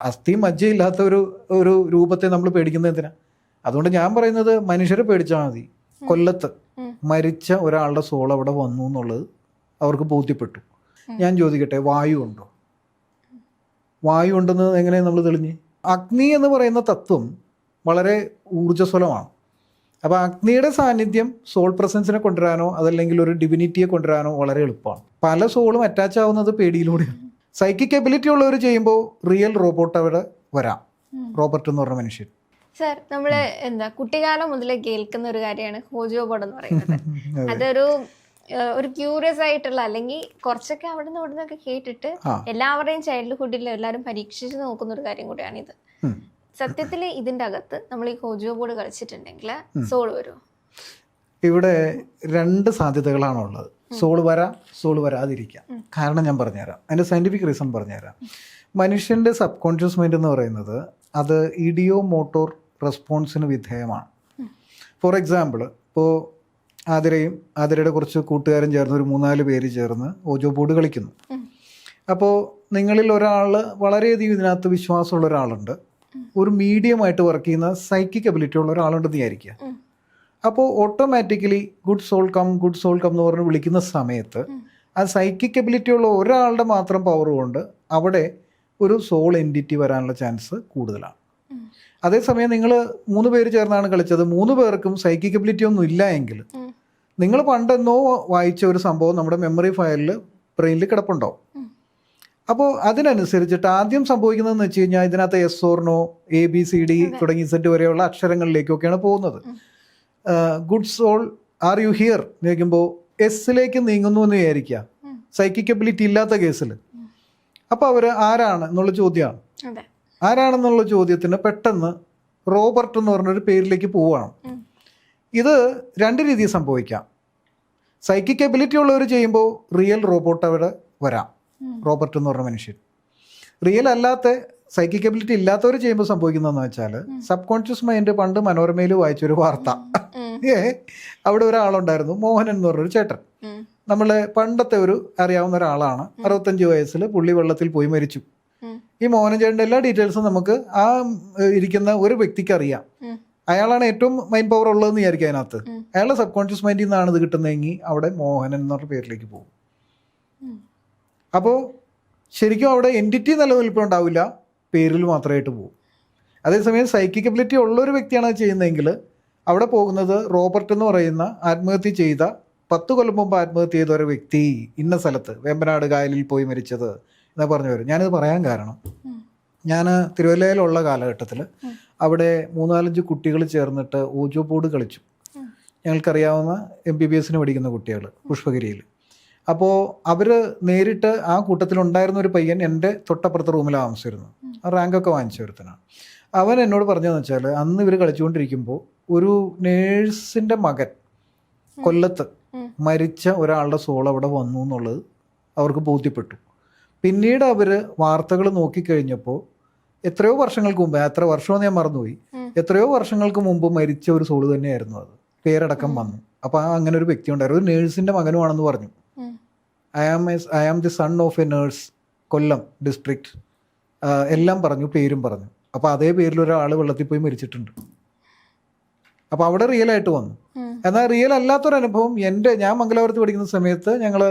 അസ്ഥി മജ്ജയില്ലാത്ത ഒരു ഒരു രൂപത്തെ നമ്മൾ പേടിക്കുന്നത് എന്തിനാ? അതുകൊണ്ട് ഞാൻ പറയുന്നത് മനുഷ്യരെ പേടിച്ചാൽ മതി. കൊല്ലത്ത് മരിച്ച ഒരാളുടെ സോൾ അവിടെ വന്നു എന്നുള്ളത് അവർക്ക് ബോധ്യപ്പെട്ടു. ഞാൻ ചോദിക്കട്ടെ വായു ഉണ്ടോ? വായു ഉണ്ടെന്ന് എങ്ങനെ നമ്മൾ തെളിഞ്ഞ്? അഗ്നി എന്ന് പറയുന്ന തത്വം വളരെ ഊർജസ്വലമാണ്. അപ്പോൾ അഗ്നിയുടെ സാന്നിധ്യം സോൾ പ്രസൻസിനെ കൊണ്ടുവരാനോ അതല്ലെങ്കിൽ ഒരു ഡിവിനിറ്റിയെ കൊണ്ടുവരാനോ വളരെ എളുപ്പമാണ്. പല സോളും അറ്റാച്ച് ആവുന്നത് പേടിയിലൂടെയാണ്. സൈക്കിക് എബിലിറ്റി ഉള്ളവർ ചെയ്യുമ്പോൾ റിയൽ റോബോട്ട് അവിടെ വരാം. റോബർട്ട് എന്ന് പറഞ്ഞ മനുഷ്യൻ. സർ നമ്മൾ എന്താ കുട്ടിക്കാലം മുതലേ കേൾക്കുന്ന ഒരു കാര്യമാണ് ഹോജോ ബോർഡ് എന്ന് പറയുന്നത്. അതൊരു ഒരു ക്യൂരിയസ് ആയിട്ടുള്ള അല്ലെങ്കിൽ കുറച്ചൊക്കെ അവിടെ നിന്ന് ഇവിടുന്നൊക്കെ കേട്ടിട്ട്. എല്ലാവരുടെയും ചൈൽഡ്ഹുഡിൽ എല്ലാവരും പരീക്ഷിച്ച് നോക്കുന്ന ഒരു കാര്യം കൂടിയാണ് ഇത്. സത്യത്തിൽ ഇതിന്റെ അകത്ത് നമ്മൾ ഈ ഹോജോ ബോർഡ് കളിച്ചിട്ടുണ്ടെങ്കിൽ സോൾ വരുമോ ഇവിടെ രണ്ട് സാധ്യതകളാണ് ഉള്ളത് സോൾ വരാം സോൾ വരാതിരിക്കാം. കാരണം ഞാൻ പറഞ്ഞുതരാം. അതിന്റെ സയന്റിഫിക് റീസൺ പറഞ്ഞുതരാം. മനുഷ്യന്റെ സബ് കോൺഷ്യസ് മൈൻഡ് എന്ന് പറയുന്നത് അത് ഇഡിയോ മോട്ടോർ റെസ്പോൺസിന് വിധേയമാണ് ഫോർ എക്സാമ്പിൾ ഇപ്പോൾ ആതിരയും ആതിരയുടെ കുറച്ച് കൂട്ടുകാരും ചേർന്ന് ഒരു മൂന്നാൽ പേര് ചേർന്ന് ഓജോ ബോർഡ് കളിക്കുന്നു. അപ്പോൾ നിങ്ങളിൽ ഒരാൾ വളരെയധികം ഇതിനകത്ത് വിശ്വാസമുള്ള ഒരാളുണ്ട്. ഒരു മീഡിയമായിട്ട് വർക്ക് ചെയ്യുന്ന സൈക്കിക് എബിലിറ്റി ഉള്ള ഒരാളുണ്ടെന്ന് വിചാരിക്കുക. അപ്പോൾ automatically good soul come good soul come എന്ന് പറഞ്ഞ് വിളിക്കുന്ന സമയത്ത് ആ സൈക്കിക് എബിലിറ്റി ഉള്ള ഒരാളുടെ മാത്രം പവർ കൊണ്ട് അവിടെ ഒരു സോൾ എന്റിറ്റി വരാനുള്ള ചാൻസ് കൂടുതലാണ്. അതേസമയം നിങ്ങൾ മൂന്ന് പേര് ചേർന്നാണ് കളിച്ചത്. മൂന്ന് പേർക്കും സൈക്കിക് എബിലിറ്റി ഒന്നും ഇല്ല എങ്കിൽ നിങ്ങൾ പണ്ടെന്നോ വായിച്ച ഒരു സംഭവം നമ്മുടെ മെമ്മറി ഫയലിൽ ബ്രെയിനിൽ കിടപ്പുണ്ടോ. അപ്പോൾ അതിനനുസരിച്ചിട്ട് ആദ്യം സംഭവിക്കുന്നതെന്ന് വെച്ച് കഴിഞ്ഞാൽ ഇതിനകത്ത് yes or no A B C D തുടങ്ങി സെറ്റ് വരെയുള്ള അക്ഷരങ്ങളിലേക്കൊക്കെയാണ് പോകുന്നത്. Good soul are you here എന്ന് ചോദിക്കുമ്പോൾ എസ്സിലേക്ക് നീങ്ങുന്നു എന്ന് വിചാരിക്കുക. സൈക്കിക്കബിലിറ്റി സൈക്കിക് എബിലിറ്റി ഇല്ലാത്ത കേസിൽ അപ്പോൾ അവർ ആരാണ് എന്നുള്ള ചോദ്യമാണ്. ആരാണെന്നുള്ള ചോദ്യത്തിന് പെട്ടെന്ന് റോബർട്ട് എന്ന് പറഞ്ഞൊരു പേരിലേക്ക് പോവുകയാണ്. ഇത് രണ്ട് രീതിയിൽ സംഭവിക്കാം. സൈക്കിക് എബിലിറ്റി ഉള്ളവർ ചെയ്യുമ്പോൾ റിയൽ റോബോട്ട് അവിടെ വരാം. റോബർട്ട് എന്ന് പറഞ്ഞ മനുഷ്യൻ. റിയൽ അല്ലാത്ത സൈക്കിക് എബിലിറ്റി ഇല്ലാത്തവർ ചെയ്യുമ്പോൾ സംഭവിക്കുന്നതെന്ന് വെച്ചാൽ സബ് കോൺഷ്യസ് മൈൻഡ് പണ്ട് മനോരമയിൽ വായിച്ചൊരു വാർത്ത. ഏ അവിടെ ഒരാളുണ്ടായിരുന്നു മോഹനൻ എന്ന് പറഞ്ഞൊരു ചേട്ടൻ. നമ്മളെ പണ്ടത്തെ ഒരു അറിയാവുന്ന ഒരാളാണ്. അറുപത്തഞ്ച് വയസ്സിൽ പുള്ളി വെള്ളത്തിൽ പോയി മരിച്ചു. ഈ മോഹനൻ ചേട്ടന്റെ എല്ലാ ഡീറ്റെയിൽസും നമുക്ക് ആ ഇരിക്കുന്ന ഒരു വ്യക്തിക്ക് അറിയാം. അയാളാണ് ഏറ്റവും മൈൻഡ് പവർ ഉള്ളതെന്ന് വിചാരിക്കും അതിനകത്ത്. അയാളുടെ സബ് കോൺഷ്യസ് മൈൻഡിൽ നിന്നാണ് ഇത് കിട്ടുന്നതെങ്കിൽ അവിടെ മോഹനൻ എന്ന് പറഞ്ഞ പേരിലേക്ക് പോകും. അപ്പോൾ ശരിക്കും അവിടെ എന്റിറ്റി നിലനിൽപ്പുണ്ടാവില്ല. പേരിൽ മാത്രമായിട്ട് പോകും. അതേസമയം സൈക്കിക് എബിലിറ്റി ഉള്ള ഒരു വ്യക്തിയാണ് ചെയ്യുന്നതെങ്കിൽ അവിടെ പോകുന്നത് റോബർട്ട് എന്ന് പറയുന്ന ആത്മഹത്യ ചെയ്ത പത്ത് കൊല്ലം മുമ്പ് ആത്മഹത്യ ചെയ്ത ഒരു വ്യക്തി ഇന്ന സ്ഥലത്ത് വേമ്പനാട് കായലിൽ പോയി മരിച്ചത് എന്ന് പറഞ്ഞു വരും. ഞാനിത് പറയാൻ കാരണം ഞാൻ തിരുവല്ലയിലുള്ള കാലഘട്ടത്തിൽ അവിടെ മൂന്നാലഞ്ച് കുട്ടികൾ ചേർന്നിട്ട് ഓജോ ബോർഡ് കളിച്ചു. ഞങ്ങൾക്കറിയാവുന്ന എം ബി ബി എസിന് പഠിക്കുന്ന കുട്ടികൾ പുഷ്പഗിരിയിൽ അപ്പോൾ അവർ നേരിട്ട് ആ കൂട്ടത്തിലുണ്ടായിരുന്ന ഒരു പയ്യൻ എന്റെ തൊട്ടപ്പുറത്തെ റൂമിൽ താമസിച്ചിരുന്നു റാങ്കൊക്കെ വാങ്ങിച്ച ഒരുത്തനാണ്. അവൻ എന്നോട് പറഞ്ഞതെന്ന് വെച്ചാൽ അന്ന് ഇവർ കളിച്ചുകൊണ്ടിരിക്കുമ്പോൾ ഒരു നേഴ്സിന്റെ മകൻ കൊല്ലത്ത് മരിച്ച ഒരാളുടെ സോൾ അവിടെ വന്നു എന്നുള്ളത് അവർക്ക് ബോധ്യപ്പെട്ടു. പിന്നീട് അവർ വാർത്തകൾ നോക്കിക്കഴിഞ്ഞപ്പോൾ എത്രയോ വർഷങ്ങൾക്ക് മുമ്പ് എത്ര വർഷമെന്ന് ഞാൻ മറന്നുപോയി. എത്രയോ വർഷങ്ങൾക്ക് മുമ്പ് മരിച്ച ഒരു സോൾ തന്നെയായിരുന്നു അത്. പേരടക്കം വന്നു. അപ്പോൾ അങ്ങനെ ഒരു വ്യക്തി ഉണ്ടായിരുന്നു ഒരു നേഴ്സിന്റെ മകനുമാണെന്ന് പറഞ്ഞു. I am I am the son of a nurse Kollam district എല്ലാം പറഞ്ഞു പേരും പറഞ്ഞു. അപ്പോൾ അതേ പേരിൽ ഒരാൾ വെള്ളത്തിൽ പോയി മരിച്ചിട്ടുണ്ട്. അപ്പോൾ അവിടെ റിയൽ ആയിട്ട് വന്നു. എന്നാൽ റിയൽ അല്ലാത്തൊരു അനുഭവം എന്റെ ഞാൻ മംഗലാപുരത്ത് പഠിക്കുന്ന സമയത്ത് ഞങ്ങൾ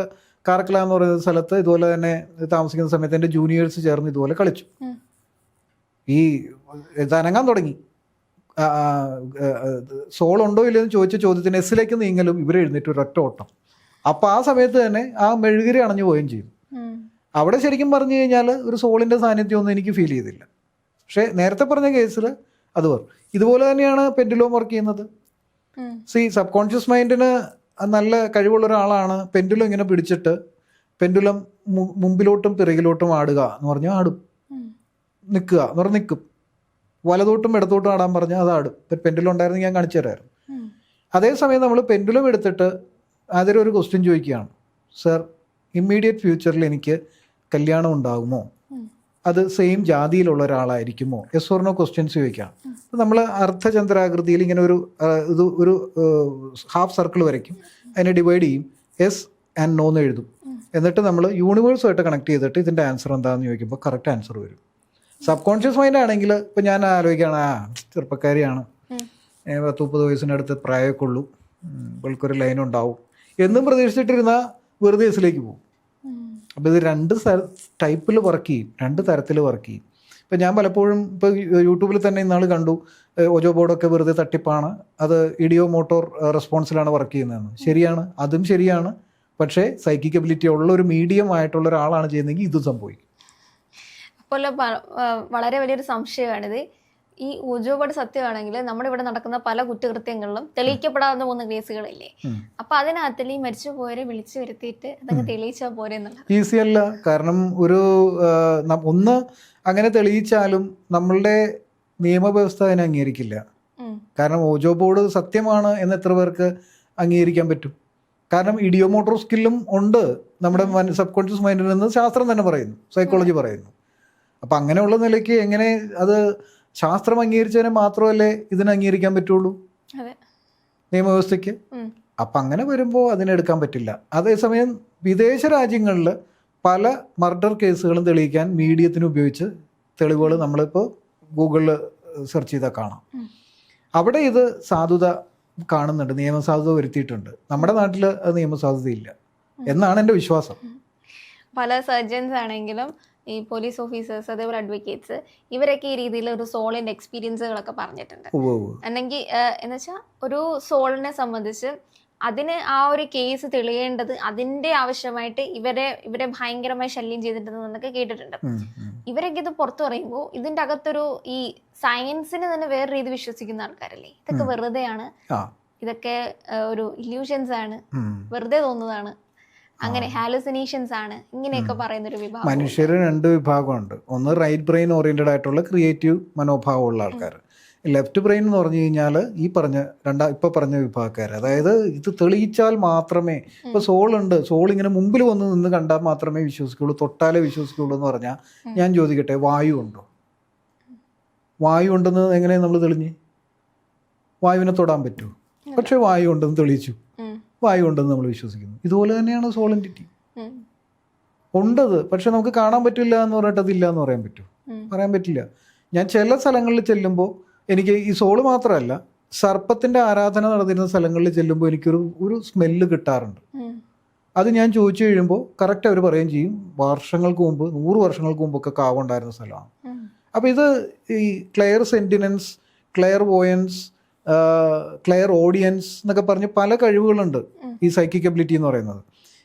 കാർക്കല എന്ന് പറയുന്ന സ്ഥലത്ത് ഇതുപോലെ തന്നെ താമസിക്കുന്ന സമയത്ത് എന്റെ ജൂനിയേഴ്സ് ചേർന്ന് ഇതുപോലെ കളിച്ചു. ഈ ഇത് അനങ്ങാൻ തുടങ്ങി. സോൾ ഉണ്ടോ ഇല്ലെന്ന് ചോദിച്ച ചോദ്യത്തിന് എസ്സിലേക്ക് നീങ്ങലും ഇവരെഴുന്നേറ്റ് ഒരൊറ്റ ഓട്ടം. അപ്പോൾ ആ സമയത്ത് തന്നെ ആ മെഴുകിരി അണഞ്ഞു പോവുകയും ചെയ്യും. അവിടെ ശരിക്കും പറഞ്ഞു കഴിഞ്ഞാൽ ഒരു സോളിന്റെ സാന്നിധ്യമൊന്നും എനിക്ക് ഫീൽ ചെയ്തില്ല. പക്ഷേ നേരത്തെ പറഞ്ഞ കേസിൽ അത് പറഞ്ഞു. ഇതുപോലെ തന്നെയാണ് പെൻഡുലോം വർക്ക് ചെയ്യുന്നത്. സി സബ് കോൺഷ്യസ് മൈൻഡിന് നല്ല കഴിവുള്ള ഒരാളാണ്. പെൻഡുലം ഇങ്ങനെ പിടിച്ചിട്ട് പെൻഡുലം മുമ്പിലോട്ടും പിറകിലോട്ടും ആടുക എന്ന് പറഞ്ഞാൽ ആടും. നിൽക്കുക എന്ന് പറഞ്ഞാൽ നിൽക്കും. വലതോട്ടും ഇടത്തോട്ടും ആടാൻ പറഞ്ഞാൽ അത് ആടും. പെൻഡുലം ഉണ്ടായിരുന്നെങ്കിൽ ഞാൻ കാണിച്ചു തരായിരുന്നു. അതേസമയം നമ്മൾ പെൻഡുലം എടുത്തിട്ട് അതിൽ ഒരു ക്വസ്റ്റ്യൻ ചോദിക്കുകയാണ്. സർ ഇമ്മീഡിയറ്റ് ഫ്യൂച്ചറിൽ എനിക്ക് കല്യാണം ഉണ്ടാകുമോ? അത് സെയിം ജാതിയിലുള്ള ഒരാളായിരിക്കുമോ? എസ് ഓർണോ ക്വസ്റ്റ്യൻസ് ചോദിക്കാം നമ്മൾ അർദ്ധചന്ദ്രാകൃതിയിൽ ഇങ്ങനെ ഒരു ഇത് ഒരു ഹാഫ് സർക്കിൾ വരയ്ക്കും. അതിനെ ഡിവൈഡ് ചെയ്യും. എസ് ആൻഡ് നോ എന്ന് എഴുതും. എന്നിട്ട് നമ്മൾ യൂണിവേഴ്സുമായിട്ട് കണക്ട് ചെയ്തിട്ട് ഇതിന്റെ ആൻസർ എന്താണെന്ന് ചോദിക്കുമ്പോൾ കറക്റ്റ് ആൻസർ വരും. സബ് കോൺഷ്യസ് മൈൻഡ് ആണെങ്കിൽ ഇപ്പം ഞാൻ ആലോചിക്കുകയാണ് ആ ചെറുപ്പക്കാരിയാണ്. പത്ത് മുപ്പത് വയസ്സിനടുത്ത് പ്രായമൊക്കെ ഉള്ളൂ. ഇവൾക്കൊരു ലൈൻ ഉണ്ടാവും. എന്നും പ്രതീക്ഷിച്ചിട്ടിരുന്ന വെറുതെ എസിലേക്ക് പോകും. അപ്പോൾ ഇത് രണ്ട് ടൈപ്പിൽ വർക്ക് ചെയ്യും. രണ്ട് തരത്തിൽ വർക്ക് ചെയ്യും. ഇപ്പം ഞാൻ പലപ്പോഴും ഇപ്പോൾ യൂട്യൂബിൽ തന്നെ ഇന്നാൾ കണ്ടു ഓജോ ബോർഡൊക്കെ വെറുതെ തട്ടിപ്പാണ്. അത് ഇഡിയോ മോട്ടോർ റെസ്പോൺസിലാണ് വർക്ക് ചെയ്യുന്നതെന്ന്. ശരിയാണ് അതും ശരിയാണ്. പക്ഷേ സൈക്കിക് എബിലിറ്റി ഉള്ള ഒരു മീഡിയം ആയിട്ടുള്ള ഒരാളാണ് ചെയ്യുന്നതെങ്കിൽ ഇതും സംഭവിക്കും. അപ്പോൾ വളരെ വലിയൊരു സംശയമാണിത്. ഈ ഊജോപാട് സത്യമാണെങ്കിൽ നമ്മുടെ ഇവിടെ നടക്കുന്ന പല കുറ്റകൃത്യങ്ങളിലും തെളിയിക്കപ്പെടാതെ പോകുന്ന കേസുകളില്ലേ. അപ്പൊ അതിനകത്തിൽ ഈ മരിച്ചു പോരെ വിളിച്ചു വരുത്തിയിട്ട് അതങ്ങ് തെളിയിച്ചാൽ പോരെ ഈസി അല്ല കാരണം ഒരു ഒന്ന് അങ്ങനെ തെളിയിച്ചാലും നമ്മളുടെ നിയമവ്യവസ്ഥ അതിനെ അംഗീകരിക്കില്ല. കാരണം ഓജോ ബോർഡ് സത്യമാണ് എന്ന് എത്ര പേർക്ക് അംഗീകരിക്കാൻ പറ്റും? കാരണം ഇഡിയോ മോട്ടോർ സ്കില്ലും ഉണ്ട്. നമ്മുടെ സബ് കോൺഷ്യസ് മൈൻഡിൽ നിന്ന് ശാസ്ത്രം തന്നെ പറയുന്നു സൈക്കോളജി പറയുന്നു. അപ്പം അങ്ങനെയുള്ള നിലയ്ക്ക് എങ്ങനെ അത് ശാസ്ത്രം അംഗീകരിച്ചതിനെ മാത്രമല്ലേ ഇതിനെ അംഗീകരിക്കാൻ പറ്റുള്ളൂ? നിയമവ്യവസ്ഥയ്ക്ക്. അപ്പം അങ്ങനെ വരുമ്പോൾ അതിനെടുക്കാൻ പറ്റില്ല. അതേസമയം വിദേശ രാജ്യങ്ങളിൽ പല മർഡർ കേസുകളും തെളിയിക്കാൻ മീഡിയത്തിന് ഉപയോഗിച്ച് തെളിവുകൾ നമ്മളിപ്പോൾ ഗൂഗിളിൽ സെർച്ച് ചെയ്താൽ കാണാം. അവിടെ ഇത് സാധുത കാണുന്നുണ്ട് നിയമസാധുത വരുത്തിയിട്ടുണ്ട്. നമ്മുടെ നാട്ടിൽ അത് നിയമസാധുതയില്ല എന്നാണ് എന്റെ വിശ്വാസം. പല സർജൻസ് ആണെങ്കിലും ഈ പോലീസ് ഓഫീസേഴ്സ് അതേപോലെ അഡ്വക്കേറ്റ്സ് ഇവരൊക്കെ ഈ രീതിയിൽ ഒരു സോളിന്റെ എക്സ്പീരിയൻസുകളൊക്കെ പറഞ്ഞിട്ടുണ്ട്. അല്ലെങ്കിൽ എന്ന് വെച്ചാൽ ഒരു സോളിനെ സംബന്ധിച്ച് അതിന് ആ ഒരു കേസ് തെളിയേണ്ടത് അതിന്റെ ആവശ്യമായിട്ട് ഇവരെ ഇവരെ ഭയങ്കരമായി ശല്യം ചെയ്തിട്ടുണ്ടെന്നൊക്കെ കേട്ടിട്ടുണ്ട്. ഇവരൊക്കെ ഇത് പുറത്തു പറയുമ്പോൾ ഇതിന്റെ അകത്തൊരു ഈ സയൻസിന് തന്നെ വേറെ രീതി വിശ്വസിക്കുന്ന ആൾക്കാരല്ലേ? ഇതൊക്കെ വെറുതെയാണ്. ഇതൊക്കെ ഒരു ഇല്യൂഷൻസ് ആണ്. വെറുതെ തോന്നുന്നതാണ്. അങ്ങനെ ഹാലുസിനേഷൻസ് ആണ് ഇങ്ങനെയൊക്കെ പറയുന്ന ഒരു വിഭാഗം. മനുഷ്യർ രണ്ട് വിഭാഗമുണ്ട്. ഒന്ന് റൈറ്റ് ബ്രെയിൻ ഓറിയന്റഡ് ആയിട്ടുള്ള ക്രിയേറ്റീവ് മനോഭാവമുള്ള ആൾക്കാർ ലെഫ്റ്റ് ബ്രെയിൻ എന്ന് പറഞ്ഞു കഴിഞ്ഞാൽ ഈ പറഞ്ഞ രണ്ടാ ഇപ്പൊ പറഞ്ഞ വിഭാഗക്കാർ അതായത് ഇത് തെളിയിച്ചാൽ മാത്രമേ ഇപ്പൊ സോൾ ഉണ്ട്. സോൾ ഇങ്ങനെ മുമ്പിൽ വന്ന് നിന്ന് കണ്ടാൽ മാത്രമേ വിശ്വസിക്കുള്ളൂ. തൊട്ടാലേ വിശ്വസിക്കുള്ളൂ എന്ന് പറഞ്ഞാൽ ഞാൻ ചോദിക്കട്ടെ വായു ഉണ്ടോ? വായു ഉണ്ടെന്ന് എങ്ങനെ നമ്മൾ തെളിഞ്ഞ്? വായുവിനെ തൊടാൻ പറ്റുമോ പക്ഷേ വായു ഉണ്ടെന്ന് തെളിയിച്ചു. ഉം. വായു ഉണ്ടെന്ന് നമ്മൾ വിശ്വസിക്കുന്നു ഇതുപോലെ തന്നെയാണ് സോളിന്റിറ്റി. ഉണ്ടത് പക്ഷെ നമുക്ക് കാണാൻ പറ്റില്ല എന്ന് പറഞ്ഞിട്ട് അതില്ല എന്ന് പറയാൻ പറ്റും പറയാൻ പറ്റില്ല ഞാൻ ചില സ്ഥലങ്ങളിൽ ചെല്ലുമ്പോൾ എനിക്ക് ഈ സോൾ മാത്രമല്ല സർപ്പത്തിന്റെ ആരാധന നടന്നിരുന്ന സ്ഥലങ്ങളിൽ ചെല്ലുമ്പോൾ എനിക്കൊരു ഒരു സ്മെല്ല് കിട്ടാറുണ്ട്. അത് ഞാൻ ചോദിച്ചു കഴിയുമ്പോൾ കറക്റ്റ് അവർ പറയുകയും ചെയ്യും വർഷങ്ങൾക്ക് മുമ്പ് നൂറ് വർഷങ്ങൾക്ക് മുമ്പൊക്കെ കാവുണ്ടായിരുന്ന സ്ഥലമാണ്. അപ്പോൾ ഇത് ഈ clairsentience clairvoyance clairaudience എന്നൊക്കെ പറഞ്ഞ് പല കഴിവുകളുണ്ട് ഈ സൈക്കിക് എബിലിറ്റി എന്ന് പറയുന്നത്.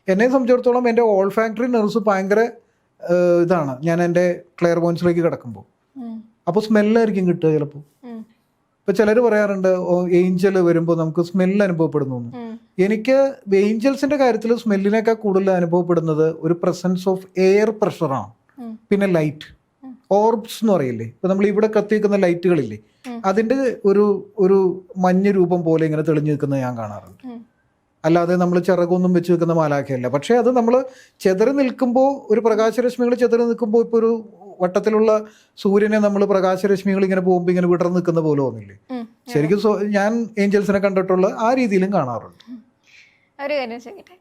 എന്നെ സംബന്ധിച്ചിടത്തോളം എന്റെ ഓൾ ഫാക്ടറി നെർവ്സ് ഭയങ്കര ഇതാണ്. ഞാൻ എന്റെ ക്ലെയർ വോയിൻസിലേക്ക് കിടക്കുമ്പോൾ. അപ്പോൾ സ്മെല്ലായിരിക്കും കിട്ടുക ചിലപ്പോൾ ഇപ്പൊ ചിലർ പറയാറുണ്ട് ഏഞ്ചൽ വരുമ്പോൾ നമുക്ക് സ്മെല്ല് അനുഭവപ്പെടുന്നു എനിക്ക് ഏഞ്ചൽസിന്റെ കാര്യത്തിൽ സ്മെല്ലിനേക്കാൾ കൂടുതൽ അനുഭവപ്പെടുന്നത് ഒരു പ്രസൻസ് ഓഫ് എയർ പ്രഷറാണ് പിന്നെ ലൈറ്റ്. ഓർബ്സ് എന്ന് പറയില്ലേ? ഇപ്പൊ നമ്മൾ ഇവിടെ കത്തിവെക്കുന്ന ലൈറ്റുകളില്ലേ? ഉം. അതിന്റെ ഒരു ഒരു മഞ്ഞ രൂപം പോലെ ഇങ്ങനെ തെളിഞ്ഞു നിൽക്കുന്നത് ഞാൻ കാണാറുണ്ട്. അല്ലാതെ നമ്മൾ ചിറകൊന്നും വെച്ച് വെക്കുന്ന മാലാഖയല്ല. പക്ഷേ അത് നമ്മൾ ചെതറി നിൽക്കുമ്പോൾ ഒരു പ്രകാശരശ്മികൾ ചെതറി നിൽക്കുമ്പോൾ ഇപ്പോൾ ഒരു വട്ടത്തിലുള്ള സൂര്യനെ നമ്മൾ പ്രകാശരശ്മികൾ ഇങ്ങനെ പോകുമ്പോൾ ഇങ്ങനെ വിടർന്ന് നിൽക്കുന്ന പോലെ തോന്നില്ലേ? ശരിക്കും ഞാൻ ഏഞ്ചൽസിനെ കണ്ടിട്ടുള്ള ആ രീതിയിലും കാണാറുണ്ട്. ഒരു കാര്യം ചോദിക്കട്ടെ?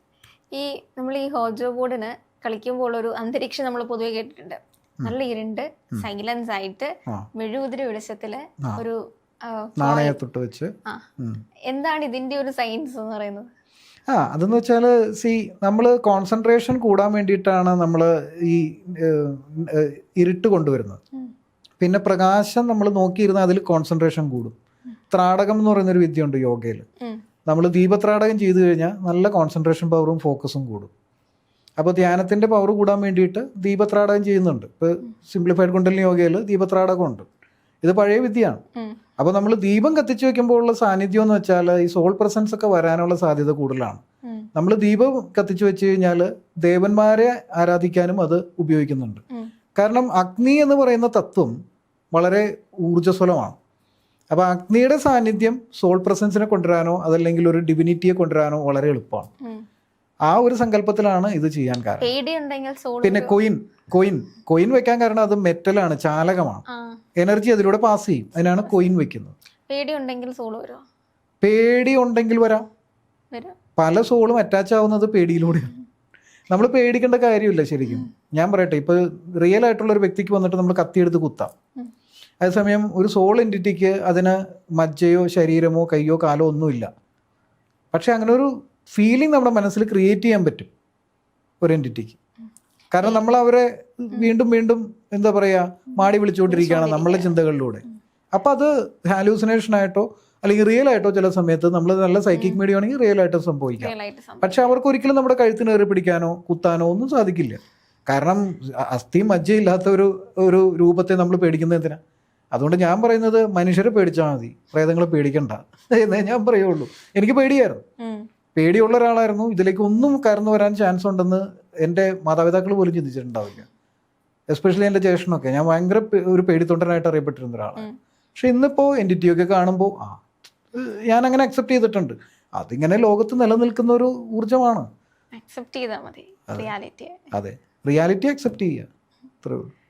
ഈ നമ്മൾ ഈ ഹോജോ ബോർഡിന് കളിക്കുമ്പോൾ ഒരു അന്തരീക്ഷം നമ്മൾ പൊതുവെ കേട്ടിട്ടുണ്ട്. നല്ല ഇരുണ്ട് സൈലൻസ് ആയിട്ട്. മെഴുകുതിരി വെളിച്ചത്തിൽ. ഒരു നാണയത്തൊട്ട് വെച്ച്. എന്താണ് ഇതിന്റെ ഒരു സയൻസ് എന്ന് പറയുന്നത്? ആ അതെന്ന് വെച്ചാൽ സി നമ്മൾ കോൺസെൻട്രേഷൻ കൂടാൻ വേണ്ടിയിട്ടാണ് നമ്മൾ ഈ ഇരുട്ട് കൊണ്ടുവരുന്നത്. പിന്നെ പ്രകാശം നമ്മൾ നോക്കിയിരുന്നാൽ അതിൽ കോൺസെൻട്രേഷൻ കൂടും. ത്രാടകം എന്ന് പറയുന്നൊരു വിദ്യയുണ്ട് യോഗയിൽ നമ്മൾ ദീപത്രാടകം ചെയ്തു കഴിഞ്ഞാൽ നല്ല കോൺസെൻട്രേഷൻ പവറും ഫോക്കസും കൂടും. അപ്പോൾ ധ്യാനത്തിന്റെ പവർ കൂടാൻ വേണ്ടിയിട്ട് ദീപത്രാടകം ചെയ്യുന്നുണ്ട്. ഇപ്പോൾ സിംപ്ലിഫൈഡ് കുണ്ടലിനി യോഗയിൽ ദീപത്രാടകം ഉണ്ട്. ഇത് പഴയ വിദ്യയാണ്. അപ്പോൾ നമ്മൾ ദീപം കത്തിച്ചു വെക്കുമ്പോൾ ഉള്ള സാന്നിധ്യം എന്ന് വെച്ചാൽ ഈ സോൾ പ്രസൻസ് ഒക്കെ വരാനുള്ള സാധ്യത കൂടുതലാണ്. നമ്മൾ ദീപം കത്തിച്ചു വെച്ച് കഴിഞ്ഞാൽ ദേവന്മാരെ ആരാധിക്കാനും അത് ഉപയോഗിക്കുന്നുണ്ട്. കാരണം അഗ്നി എന്ന് പറയുന്ന തത്വം വളരെ ഊർജസ്വലമാണ്. അപ്പോൾ അഗ്നിയുടെ സാന്നിധ്യം സോൾ പ്രസൻസിനെ കൊണ്ടുവരാനോ അതല്ലെങ്കിൽ ഒരു ഡിവിനിറ്റിയെ കൊണ്ടുവരാനോ വളരെ എളുപ്പമാണ്. ആ ഒരു സങ്കല്പത്തിലാണ് ഇത് ചെയ്യാൻ കാരണം. പിന്നെ കൊയിൻ കൊയിൻ കൊയിൻ വെക്കാൻ കാരണം അത് മെറ്റലാണ് ചാലകമാണ്. എനർജി അതിലൂടെ പാസ് ചെയ്യും. അതിനാണ് കൊയിൻ വെക്കുന്നത്. പേടി ഉണ്ടെങ്കിൽ വരാം. പല സോളും അറ്റാച്ച് ആവുന്നത് പേടിയിലൂടെയാണ്. നമ്മൾ പേടിക്കേണ്ട കാര്യമില്ല ശരിക്കും. ഞാൻ പറയട്ടെ ഇപ്പോൾ റിയൽ ആയിട്ടുള്ള ഒരു വ്യക്തിക്ക് വന്നിട്ട് നമ്മൾ കത്തിയെടുത്ത് കുത്താം. അതേസമയം ഒരു സോൾ എന്റിറ്റിക്ക് അതിന് മജ്ജയോ ശരീരമോ കയ്യോ കാലോ ഒന്നുമില്ല. പക്ഷെ അങ്ങനെ ഒരു ഫീലിംഗ് നമ്മുടെ മനസ്സിൽ ക്രിയേറ്റ് ചെയ്യാൻ പറ്റും ഒരു എന്റിറ്റിക്ക് കാരണം നമ്മൾ അവരെ വീണ്ടും വീണ്ടും എന്താ പറയുക മാടി വിളിച്ചുകൊണ്ടിരിക്കുകയാണ് നമ്മളുടെ ചിന്തകളിലൂടെ. അപ്പോൾ അത് ഹാലൂസിനേഷൻ ആയിട്ടോ അല്ലെങ്കിൽ റിയൽ ആയിട്ടോ ചില സമയത്ത് നമ്മൾ നല്ല സൈക്കിക് മീഡിയ ആണെങ്കിൽ റിയൽ ആയിട്ടോ സംഭവിക്കാം. പക്ഷെ അവർക്ക് ഒരിക്കലും നമ്മുടെ കഴുത്തിന് ഏറി പിടിക്കാനോ കുത്താനോ ഒന്നും സാധിക്കില്ല. കാരണം അസ്ഥി മജ്ജയില്ലാത്ത ഒരു ഒരു രൂപത്തെ നമ്മൾ പേടിക്കുന്നത് എന്തിനാ? അതുകൊണ്ട് ഞാൻ പറയുന്നത് മനുഷ്യരെ പേടിച്ചാൽ മതി. പ്രേതങ്ങളെ പേടിക്കണ്ട. എന്നേ ഞാൻ പറയുള്ളൂ. എനിക്ക് പേടിയായിരുന്നു. പേടിയുള്ള ഒരാളായിരുന്നു. ഇതിലേക്ക് ഒന്നും കയറുന്നു വരാൻ ചാൻസ് ഉണ്ടെന്ന് എന്റെ മാതാപിതാക്കൾ പോലും ചിന്തിച്ചിട്ടുണ്ടാവില്ല. എസ്പെഷ്യലി എന്റെ ജ്യേഷ്ഠനൊക്കെ. ഞാൻ ഭയങ്കര ഒരു പേടിത്തൊണ്ടനായിട്ട് അറിയപ്പെട്ടിരുന്ന ഒരാളാണ്. പക്ഷെ ഇന്നിപ്പോൾ എന്റിറ്റിയൊക്കെ കാണുമ്പോൾ ആ ഞാൻ അങ്ങനെ അക്സെപ്റ്റ് ചെയ്തിട്ടുണ്ട്. അതിങ്ങനെ ലോകത്ത് നിലനിൽക്കുന്ന ഒരു ഊർജമാണ്. അക്സെപ്റ്റ് ചെയ്താൽ മതി. റിയാലിറ്റി അതെ. റിയാലിറ്റി അക്സെപ്റ്റ് ചെയ്യുക ഇത്രയുള്ളൂ ഉള്ളൂ.